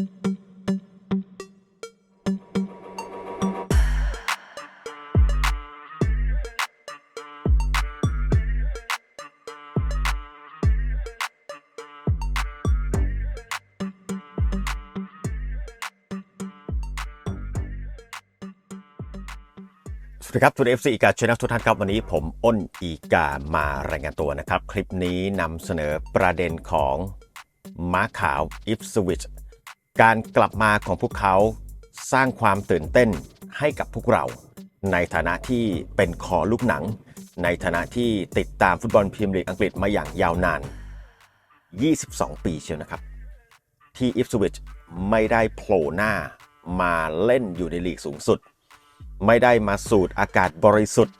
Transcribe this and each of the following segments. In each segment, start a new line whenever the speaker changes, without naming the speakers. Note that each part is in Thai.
สวัสดีครับทุกเอฟซีอีกาชนะทุกท่านครับ วันนี้ผมอ้นอีกามารายงานตัวนะครับ คลิปนี้นำเสนอประเด็นของม้าขาวอิฟสวิช การกลับมาของพวกเขาสร้างความตื่นเต้นให้กับพวกเรา ในฐานะที่เป็นคอลูกหนัง ในฐานะที่ติดตามฟุตบอลพรีเมียร์ลีกอังกฤษมาอย่างยาวนาน 22 ปีเชียวนะครับ ที่อิฟสวิชไม่ได้โผล่หน้ามาเล่นอยู่ในลีกสูงสุด ไม่ได้มาสูดอากาศบริสุทธิ์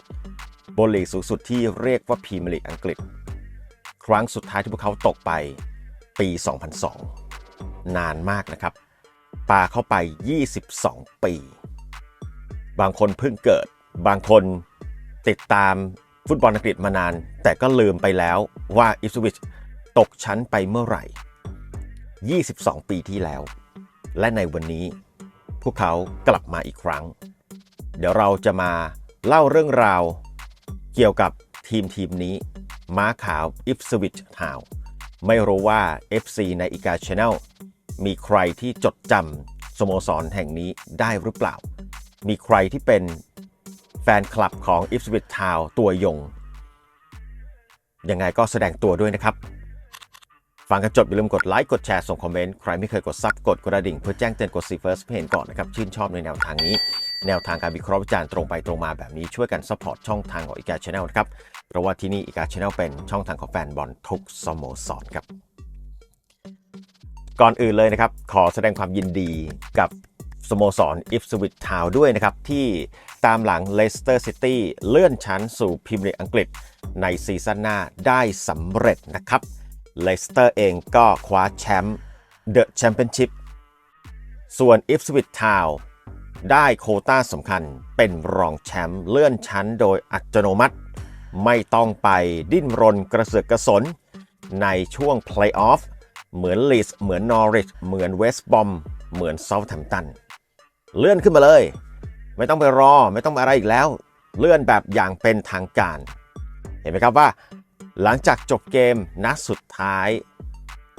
บนลีกสูงสุดที่เรียกว่าพรีเมียร์ลีกอังกฤษ ครั้งสุดท้ายที่พวกเขาตกไปปี 2002 นานมากนะครับปาเข้าไป 22 ปี บางคนเพิ่งเกิด บางคนติดตามฟุตบอลอังกฤษมานาน แต่ก็ลืมไปแล้วว่าอิฟสวิชตกชั้นไปเมื่อไหร่ 22 ปีที่แล้ว และในวันนี้พวกเขากลับมาอีกครั้ง เดี๋ยวเราจะมาเล่าเรื่องราวเกี่ยวกับทีมทีมนี้ ม้าขาว Ipswich Town ไม่รู้ว่า FC ในอีกา Channel มีใครที่จดจำสโมสรแห่งนี้ได้หรือเปล่า มีใครที่เป็นแฟนคลับของ Ipswich Town ตัวยง ยังไงก็แสดงตัวด้วยนะครับ ฟังกันจบอย่าลืมกดไลค์ กดแชร์ ส่งคอมเมนต์ ใครไม่เคยกดซับกดกระดิ่ง เพื่อแจ้งเตือนกดซีเฟิร์สเพื่อเห็นก่อนนะครับ ชื่นชอบในแนวทางนี้ แนวทางการวิเคราะห์วิจารณ์ตรงไปตรงมาแบบนี้ช่วยกันซัพพอร์ตช่องทางของอีกาชาแนลนะครับเพราะว่าที่นี่อีกาชาแนลเป็นช่องทางของแฟนบอลทุกสโมสรครับ ก่อนอื่นเลยนะครับ ขอแสดงความยินดีกับสโมสรอิฟสวิตทาวด้วยนะครับ ที่ตามหลังเลสเตอร์ซิตี้เลื่อนชั้นสู่พรีเมียร์ลีกอังกฤษในซีซั่นหน้าได้สำเร็จนะครับเลสเตอร์เองก็คว้าแชมป์เดอะแชมเปี้ยนชิพส่วนอิฟสวิตทาวได้โคต้าสำคัญเป็นรองแชมป์เลื่อนชั้นโดยอัตโนมัติ ไม่ต้องไปดิ้นรนกระเสือกกระสนในช่วงเพลย์ออฟ เหมือนลีสเหมือนนอริชเหมือนเวสต์บอมเหมือนเซาท์แฮมป์ตันเลื่อนขึ้นมาเลย ไม่ต้องไปรอไม่ต้องอะไรอีกแล้ว เลื่อนแบบอย่างเป็นทางการ เห็นไหมครับว่า หลังจากจบเกมนัดสุดท้าย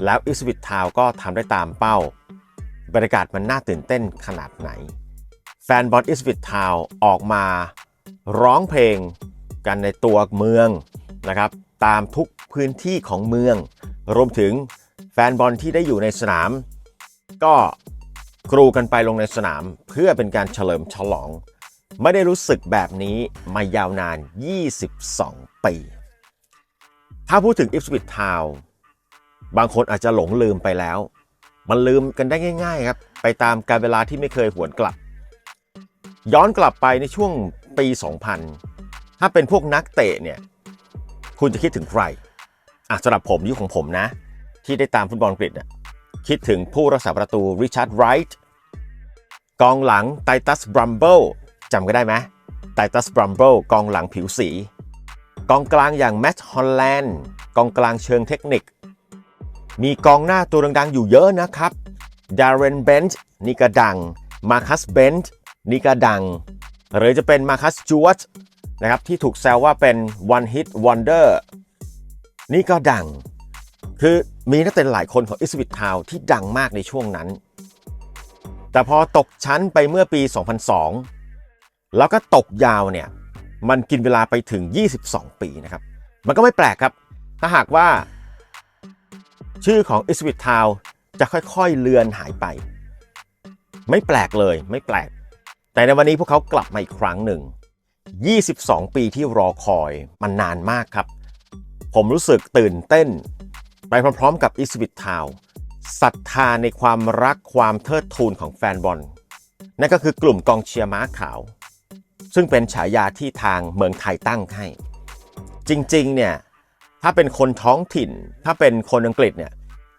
แล้วอิสวิตทาวก็ทำได้ตามเป้า บรรยากาศมันน่าตื่นเต้นขนาดไหน แฟนบอลอิสวิตทาวออกมาร้องเพลงกันในตัวเมืองนะครับตามทุกพื้นที่ของเมือง รวมถึง แฟนบอลที่ได้อยู่ในสนาม ก็กรูกันไปลงในสนาม เพื่อเป็นการเฉลิมฉลอง ไม่ได้รู้สึกแบบนี้มายาวนาน 22 ปี ถ้าพูดถึง Ipswich Town บางคนอาจจะหลงลืมไปแล้ว มันลืมกันได้ง่าย ๆ ครับ ไปตามการเวลาที่ไม่เคยหวนกลับ ย้อนกลับไปในช่วงปี 2000 ถ้าเป็นพวกนักเตะเนี่ย คุณจะคิดถึงใครอะสำหรับผมยุคของผมนะ ที่ได้ตามฟุตบอลอังกฤษคิดถึงผู้รักษาประตูริชาร์ดไรท์กองหลังไทตัสบรัมเบิลจำก็ได้ไหมไทตัสบรัมเบิลกองหลังผิวสี กองกลางอย่างแมตต์ฮอลแลนด์กองกลางเชิงเทคนิค มีกองหน้าตัวดังๆอยู่เยอะนะครับดาร์เรนเบนจ์นี่ก็ดังมาคัสเบนจ์นี่ก็ดัง หรือจะเป็นมาคัสจูวตนะครับที่ถูกแซวว่าเป็น one hit wonder นี่ก็ดัง คือ มีนักเตะหลายคนของอิสวิตทาวที่ดังมากในช่วงนั้น แต่พอตกชั้นไปเมื่อปี 2002 แล้วก็ตกยาวเนี่ย มันกินเวลาไปถึง 22 ปีนะครับ มันก็ไม่แปลกครับ ถ้าหากว่า ชื่อของอิสวิตทาวจะค่อยๆเลือนหายไป ไม่แปลกเลยไม่แปลก แต่ในวันนี้พวกเขากลับมาอีกครั้งหนึ่ง 22 ปีที่รอคอยมันนานมากครับ ผมรู้สึกตื่นเต้น ไปพร้อมๆ กับอิสวิตทาวศรัทธาในความรักความเทิดทูนของแฟนบอล นั่นก็คือกลุ่มกองเชียร์ม้าขาว ซึ่งเป็นฉายาที่ทางเมืองไทยตั้งให้ จริงๆ เนี่ย ถ้าเป็นคนท้องถิ่น ถ้าเป็นคนอังกฤษเนี่ย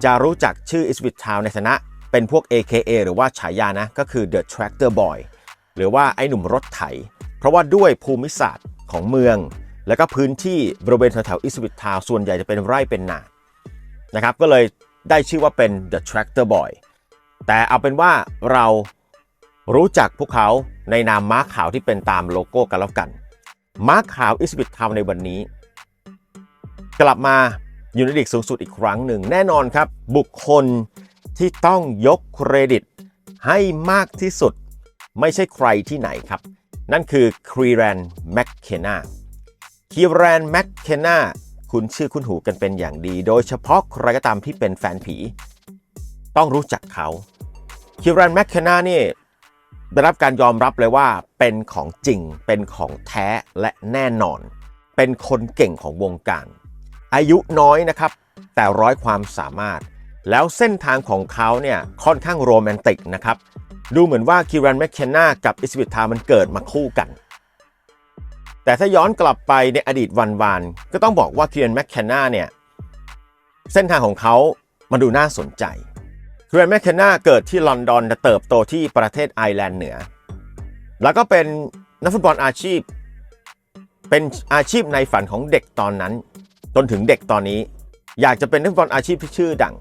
จะรู้จักชื่ออิสวิตทาวในฐานะเป็นพวก AKA หรือว่าฉายานะ ก็คือ The Tractor Boy หรือว่าไอ้หนุ่มรถไถ เพราะว่าด้วยภูมิศาสตร์ของเมือง แล้วก็พื้นที่บริเวณแถวๆอิสวิตทาวส่วนใหญ่จะเป็นไร่เป็นนา นะครับก็เลยได้ชื่อว่าเป็น The Tractor Boy แต่เอาเป็นว่าเรารู้จักพวกเขาในนามม้าขาวที่เป็นตามโลโก้กันแล้วกัน ม้าขาวอิสบิททาวในวันนี้ กลับมาอยู่ในลีกสูงสุดอีกครั้งหนึ่ง แน่นอนครับ บุคคลที่ต้องยกเครดิต ให้มากที่สุดไม่ใช่ใครที่ไหนครับ นั่นคือครีแรนแมคเคนาคีแรนแมคเคนา คุณชื่อคุณหูกันเป็นอย่างดี โดยเฉพาะใครก็ตามที่เป็นแฟนผี ต้องรู้จักเขาคิวรันแมคเคนานี่ได้รับการยอมรับเลยว่าเป็นของจริงเป็นของแท้และแน่นอน เป็นคนเก่งของวงการ อายุน้อยนะครับ แต่ร้อยความสามารถ แล้วเส้นทางของเขาเนี่ยค่อนข้างโรแมนติกนะครับ ดูเหมือนว่าคิวรันแมคเคนนากับอิสบิทามันเกิดมาคู่กัน แต่ถ้าย้อนกลับไปในอดีตวันวานก็ต้องบอกว่าเคิวรันแมคเคนนาเนี่ยเส้นทางของเขามาดูน่าสนใจเคิวรันแมคเคนนาเกิดที่ลอนดอนแต่เติบโตที่ประเทศไอร์แลนด์เหนือ แล้วก็เป็นนักฟุตบอลอาชีพ เป็นอาชีพในฝันของเด็กตอนนั้น จนถึงเด็กตอนนี้ อยากจะเป็นนักฟุตบอลอาชีพที่ชื่อดัง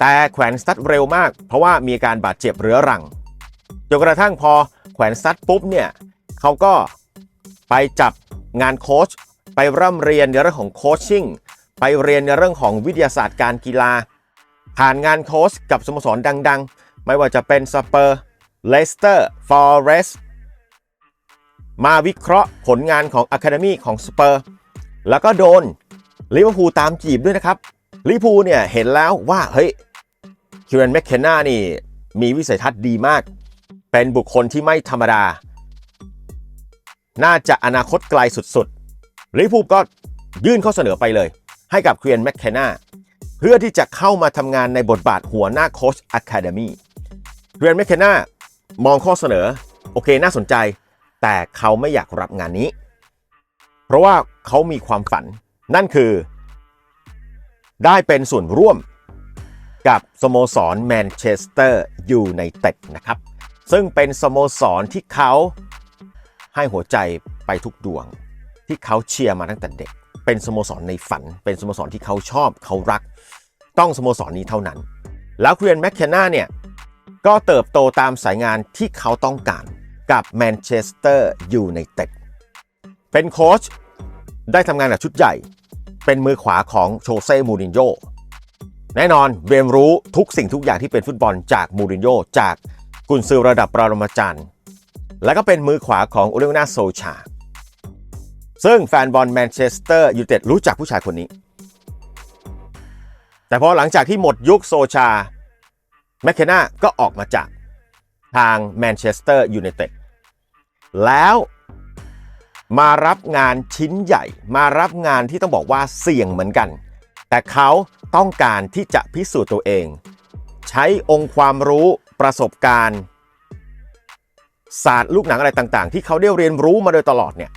แต่แขวนสตัดเร็วมาก เพราะว่ามีการบาดเจ็บเรื้อรังจนกระทั่งพอแขวนสตัดปุ๊บเนี่ยเขาก็ ไปจับงานโค้ชไปร่ำเรียนในเรื่องของโคชชิ่งไปเรียนในเรื่องของวิทยาศาสตร์การกีฬา ผ่านงานโค้ชกับสโมสรดัง ๆ ไม่ว่าจะเป็นสเปอร์เลสเตอร์ฟอร์เรสมาวิเคราะห์ผลงานของ Academy ของสเปอร์แล้วก็โดนลิเวอร์พูลตามจีบด้วยนะครับลิเวอร์พูลเนี่ยเห็นแล้วว่าเฮ้ยคิวเรนแมคเคนนานี่มีวิสัยทัศน์ดีมาก เป็นบุคคลที่ไม่ธรรมดา น่าจะอนาคตไกลสุดๆลิเวอร์พูลก็ยื่นข้อเสนอไปเลย ให้กับเคิวเรนแมคเคนนาเพื่อที่จะเข้ามาทำงานในบทบาทหัวหน้าโค้ชอะคาเดมี่คิวเรนแมคเคนนามองข้อเสนอ โอเคน่าสนใจ แต่เขาไม่อยากรับงานนี้ เพราะว่าเขามีความฝัน นั่นคือ ได้เป็นส่วนร่วมกับสโมสรแมนเชสเตอร์ยูไนเต็ดนะครับ ซึ่งเป็นสโมสรที่เขา ให้หัวใจไปทุกดวง ที่เขาเชียร์มาตั้งแต่เด็ก เป็นสโมสรในฝัน เป็นสโมสรที่เขาชอบเขารัก ต้องสโมสรนี้เท่านั้น แล้วเครียนแมคเคนนาเนี่ยก็เติบโตตามสายงานที่เขาต้องการกับแมนเชสเตอร์ยูไนเต็ดเป็นโค้ชได้ทำงานกับชุดใหญ่ เป็นมือขวาของโชเซ่มูรินโญ่แน่นอนเรียนรู้ทุกสิ่งทุกอย่างที่เป็นฟุตบอลจากมูรินโญ่จากกุนซือระดับปรมาจารย์ และก็เป็นมือขวาของโอเลนาโซชา ซึ่งแฟนบอลแมนเชสเตอร์ยูไนเต็ดรู้จักผู้ชายคนนี้ แต่พอหลังจากที่หมดยุคโซชาแมคเคนนาก็ออกมาจากทางแมนเชสเตอร์ยูไนเต็ดแล้วมารับงานชิ้นใหญ่ มารับงานที่ต้องบอกว่าเสี่ยงเหมือนกัน แต่เขาต้องการที่จะพิสูจน์ตัวเอง ใช้องค์ความรู้ประสบการณ์ ศาสตร์ลูกหนังอะไรต่างๆ ที่เขาได้เรียนรู้มาโดยตลอดเนี่ย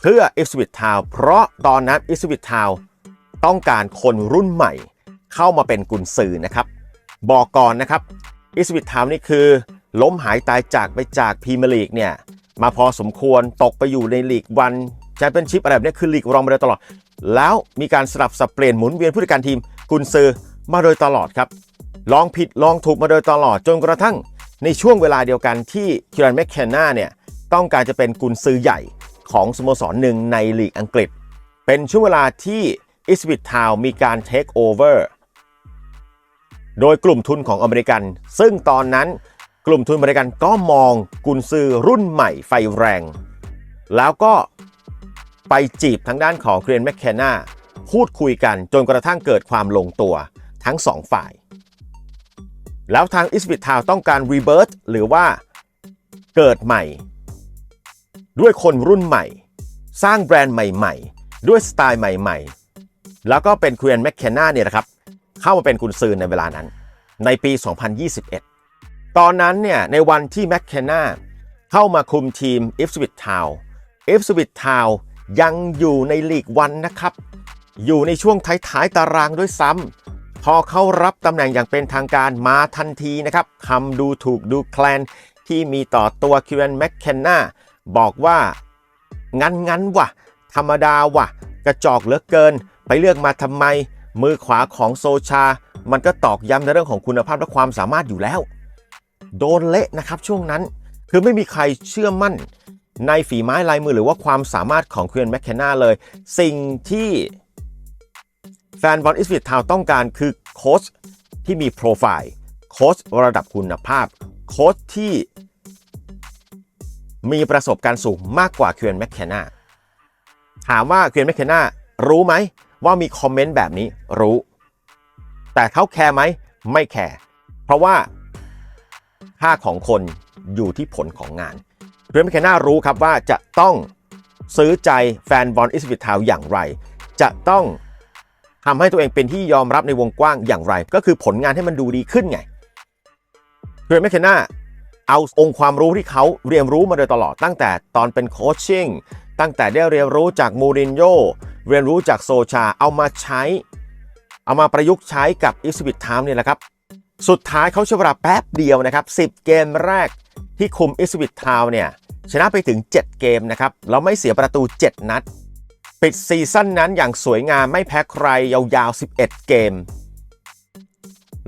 เพื่ออิสวิตทาวเพราะตอนนั้นอิสวิตทาวต้องการคนรุ่นใหม่ เข้ามาเป็นกุนซือนะครับ บอกก่อนนะครับอิสวิตทาวนี่คือล้มหายตายจากไปจากพรีเมียร์ลีกเนี่ยมาพอสมควรตกไปอยู่ในลีกวันแชมเปี้ยนชิพอะไรแบบนี้คือลีกรองมาโดยตลอด แล้วมีการสลับสับเปลี่ยนหมุนเวียนผู้จัดการทีมกุนซือมาโดยตลอดครับลองผิดลองถูกมาโดยตลอดจนกระทั่ง ในช่วงเวลาเดียวกันที่คิรันแมคเคนนาเนี่ยต้องการจะเป็นกุนซือใหญ่ของสโมสรหนึ่งในลีกอังกฤษ เป็นช่วงเวลาที่อิสวิตทาวมีการเทคโอเวอร์โดยกลุ่มทุนของอเมริกัน ซึ่งตอนนั้นกลุ่มทุนอเมริกันก็มองกุนซือรุ่นใหม่ไฟแรง แล้วก็ไปจีบทางด้านของเครียนแมคเคนนาพูดคุยกันจนกระทั่งเกิดความลงตัวทั้งสองฝ่าย แล้วทางอิสบิททาวต้องการรีเบิร์ตหรือว่าเกิดใหม่ ด้วยคนรุ่นใหม่ สร้างแบรนด์ใหม่ๆ ด้วยสไตล์ใหม่ๆ แล้วก็เป็นเครียนแมคเคนนาเนี่ยนะครับ เข้ามาเป็นกุนซือในเวลานั้น ในปี 2021 ตอนนั้นเนี่ยในวันที่แมคเคนนาเข้ามาคุมทีมอิฟสวิตทาวอิฟสวิตทาวยังอยู่ในลีกวันนะครับ อยู่ในช่วงท้ายๆตารางด้วยซ้ำ พอเขารับตำแหน่งอย่างเป็นทางการมาทันทีนะครับคำดูถูกดูแคลนที่มีต่อตัวคิวเอนแมคเคนนาบอกว่า งั้นงั้นวะธรรมดาวะกระจอกเหลือเกิน ไปเลือกมาทำไม มือขวาของโซชา มันก็ตอกย้ำในเรื่องของคุณภาพและความสามารถอยู่แล้ว โดนเละนะครับช่วงนั้น คือไม่มีใครเชื่อมั่น ในฝีไม้ลายมือหรือว่าความสามารถของเควียนแมคเคนนาเลย สิ่งที่ ฟนบอลอิสวิตทาวต้องการคือโค้ชที่มีโปรไฟล์โค้ชระดับคุณภาพโค้ชที่มีประสบการณ์สูงมากกว่าเควียนแมคเคนนาถามว่าเควียนแมคเคนนารู้ไหมว่ามีคอมเมนต์แบบนี้รู้ แต่เขาแคร์ไหมไม่แคร์เพราะว่าค่าของคนอยู่ที่ผลของงานเพื่อนแมคเคนนารู้ครับว่าจะต้องซื้อใจแฟนบอลอิสวิตทาวอย่างไร จะต้อง ทำให้ตัวเองเป็นที่ยอมรับในวงกว้างอย่างไร ก็คือผลงานให้มันดูดีขึ้นไงเพื่อนแมคเคนนาเอาองค์ความรู้ที่เขาเรียนรู้มาโดยตลอดตั้งแต่ตอนเป็นโคชชิ่งตั้งแต่ได้เรียนรู้จากมูรินโญ่เรียนรู้จากโซชาเอามาใช้ เอามาประยุกต์ใช้กับอิสวิตไทม์เนี่ยแหละครับ สุดท้ายเขาใช้เวลาแป๊บเดียวนะครับ 10 เกมแรกที่คุมอิสวิตทาวเนี่ยชนะไปถึง 7 เกมนะครับแล้วไม่เสียประตู 7 นัด ปิดซีซั่นนั้นอย่างสวยงามไม่แพ้ใครยาวๆ 11 เกม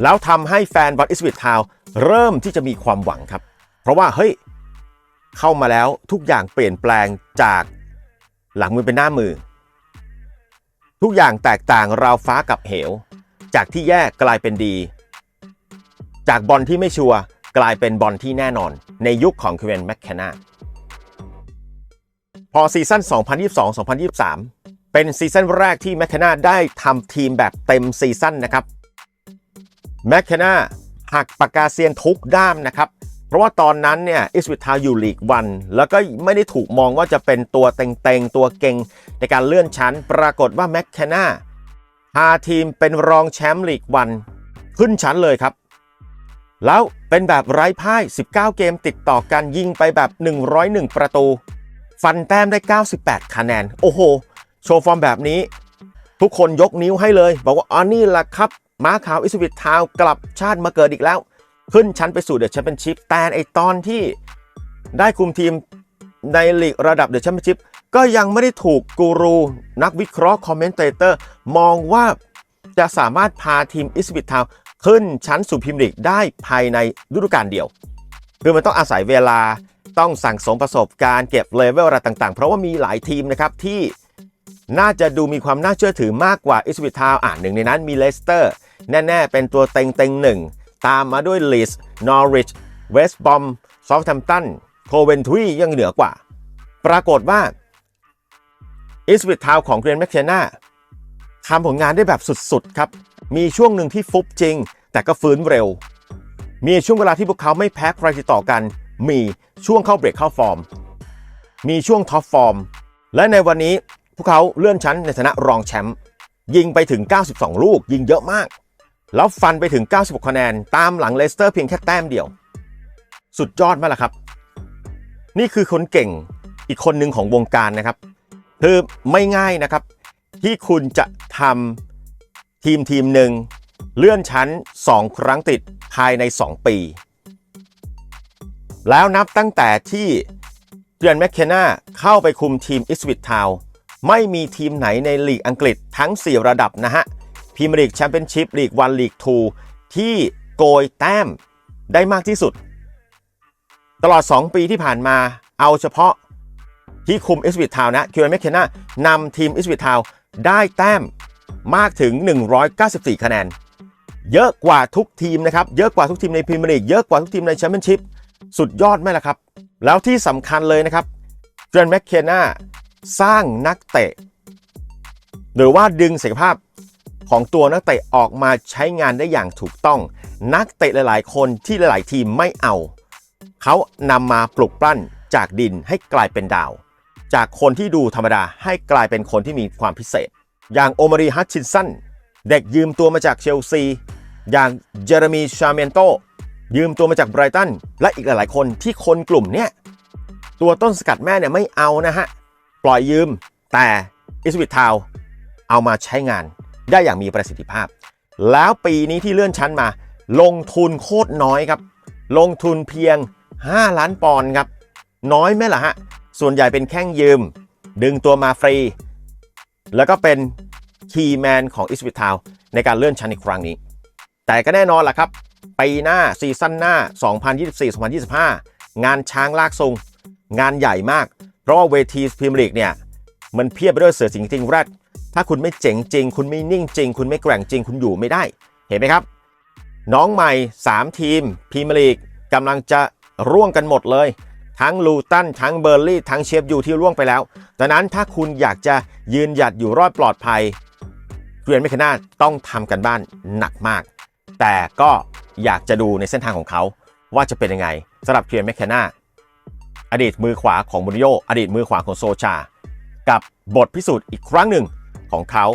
แล้วทำให้แฟนบอลอิสวิตทาวเริ่มที่จะมีความหวังครับ เพราะว่าเฮ้ยเข้ามาแล้วทุกอย่างเปลี่ยนแปลงจากหลังมือเป็นหน้ามือ ทุกอย่างแตกต่างราวฟ้ากับเหว จากที่แย่กลายเป็นดี จากบอลที่ไม่ชัวร์กลายเป็นบอลที่แน่นอนในยุคของเควินแมคแคนา พอซีซั่น 2022-2023 เป็นซีซั่นแรกที่แมคคนนาได้ทำทีมแบบเต็มซีซั่นนะครับแมคคนนาหักปากกาเซียนทุกด้ามนะครับ เพราะว่าตอนนั้นเนี่ยอิสวิตทาอยู่ลีกวันแล้วก็ไม่ได้ถูกมองว่าจะเป็นตัวเต็งๆ ตัวเก่งในการเลื่อนชั้น ปรากฏว่าแมคคนนาพาทีมเป็นรองแชมป์ลีกวันขึ้นชั้นเลยครับ แล้วเป็นแบบไร้พ่าย 19 เกมติดต่อกันยิงไปแบบ 101 ประตู ฟันแต้มได้ 98 คะแนน โอ้โห โชว์ฟอร์มแบบนี้ ทุกคนยกนิ้วให้เลย บอกว่าอ๋อนี่แหละครับ ม้าขาวอิสวิตทาวกลับชาติมาเกิดอีกแล้ว ขึ้นชั้นไปสู่เดอะแชมเปี้ยนชิพแต่ไอตอนที่ได้คุมทีมในลีกระดับเดอะแชมเปี้ยนชิพก็ยังไม่ได้ถูกกูรูนักวิเคราะห์คอมเมนเตเตอร์มองว่าจะสามารถพาทีมอิสวิตทาวขึ้นชั้นสู่พรีมลีกได้ภายในฤดูกาลเดียว คือมันต้องอาศัยเวลา ต้องสั่งสมประสบการณ์เก็บเลเวลอะไรต่างๆ เพราะว่ามีหลายทีมนะครับที่น่าจะดูมีความน่าเชื่อถือมากกว่าอิสวิทาวอ่านหนึ่งในนั้นมีเลสเตอร์แน่ๆ เป็นตัวเต็งๆหนึ่งตามมาด้วยลีสนอริชเวสต์บอมซอฟแฮมตันโคเวนทรียังเหนือกว่า ปรากฏว่าอิสวิทาวของเกรนแมคเชนาทำผลงานได้แบบสุดๆครับ มีช่วงหนึ่งที่ฟุบจริง แต่ก็ฟื้นเร็ว มีช่วงเวลาที่พวกเขาไม่แพ้ใครติดต่อกัน มีช่วงเข้าเบรกเข้าฟอร์ม มีช่วงท็อปฟอร์ม และในวันนี้พวกเขาเลื่อนชั้นในฐานะรองแชมป์ยิงไปถึง 92 ลูก ยิงเยอะมาก แล้วฟันไปถึง 96 คะแนน ตามหลังเลสเตอร์เพียงแค่แต้มเดียว สุดยอดมากละครับ นี่คือคนเก่งอีกคนหนึ่งของวงการนะครับคือไม่ง่ายนะครับ ที่คุณจะทำทีมทีมหนึ่งเลื่อนชั้น 2 ครั้งติดภายใน 2 ปี แล้วนับตั้งแต่ที่เดือนแมคเคนนาเข้าไปคุมทีมอิสวิตทาวไม่มีทีมไหนในลีกอังกฤษทั้ง 4 ระดับนะฮะพรีเมียร์ลีกแชมเปี้ยนชิพลีกวันลีก2ที่โกยแต้มได้มากที่สุด ตลอด 2 ปีที่ผ่านมาเอาเฉพาะที่คุมอิสวิตทาวนะคิวเอนแมคเคนนานำทีมอิสวิตทาวได้แต้มมากถึง 194 คะแนน เยอะกว่าทุกทีมนะครับ เยอะกว่าทุกทีมในพรีเมียร์ลีกเยอะกว่าทุกทีมในแชมเปี้ยนชิพ สุดยอดไหมล่ะครับ แล้วที่สำคัญเลยนะครับเจนแมคเคนนาสร้างนักเตะ หรือว่าดึงศักยภาพของตัวนักเตะออกมาใช้งานได้อย่างถูกต้อง นักเตะหลาย ๆ คนที่หลาย ๆ ทีมไม่เอา เขานำมาปลุกปล้นจากดินให้กลายเป็นดาว จากคนที่ดูธรรมดาให้กลายเป็นคนที่มีความพิเศษ อย่างโอมารีฮัตชินสันเด็กยืมตัวมาจากเชลซี อย่างเจอร์มีชาเมนโต ยืมตัวมาจากไบรตันและอีกหลาย ๆ คนที่คนกลุ่มเนี้ยตัวต้นสกัดแม่เนี่ยไม่เอานะฮะ ปล่อยยืมแต่อิสวิตทาวเอามาใช้งานได้อย่างมีประสิทธิภาพ แล้วปีนี้ที่เลื่อนชั้นมา ลงทุนโคตรน้อยครับ ลงทุนเพียง 5 ล้านปอนด์ครับ น้อยไหมล่ะฮะ ส่วนใหญ่เป็นแข้งยืม ดึงตัวมาฟรี แล้วก็เป็นคีย์แมนของอิสวิทาวในการเลื่อนชั้นในครั้งนี้ แต่ก็แน่นอนล่ะครับ ปีหน้าซีซั่นหน้า 2024-2025 งานช้างลากทรง งานใหญ่มาก เพราะว่าเวทีพรีเมียร์ลีกเนี่ย มันเพียบไปด้วยเสือสิงห์จริงแรดถ้าคุณไม่เจ๋งจริง คุณไม่นิ่งจริง คุณไม่แกร่งจริง คุณอยู่ไม่ได้ เห็นไหมครับ น้องใหม่ 3 ทีมพรีเมียร์ลีกกำลังจะร่วงกันหมดเลย ทั้งลูตัน ทั้งเบอร์ลี่ ทั้งเชฟยูที่ร่วงไปแล้วดังนั้นถ้าคุณอยากจะยืนหยัดอยู่รอดปลอดภัยเรียนไม่คนาต้องทำกันบ้านหนักมาก แต่ก็อยากจะดูในเส้นทางของเขาว่าจะเป็นยังไงสำหรับเพียร์แมคแคนาอดีตมือขวาของมูริโยอดีตมือขวาของโซชา กับบทพิสูจน์อีกครั้งหนึ่งของเขา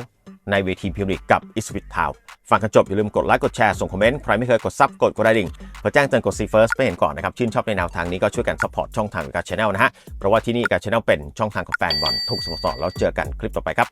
ในเวทีพรีเมียร์ลีกกับอิสวิตทาวฟังกันจบอย่าลืมกดไลค์กดแชร์ส่งคอมเมนต์ใครไม่เคยกดซับกดกระดิ่งเพื่อแจ้งเตือนกดซีเฟิร์สเพื่เห็นก่อนนะครับ ชื่นชอบในแนวทางนี้ก็ช่วยกันซัพพอร์ตช่องทางการช anel นะฮะเพราะว่าที่นี่การช anel เป็นช่องทางของแฟนบอลทุกสโมสรแล้วเจอกันคลิปต่อไปครับ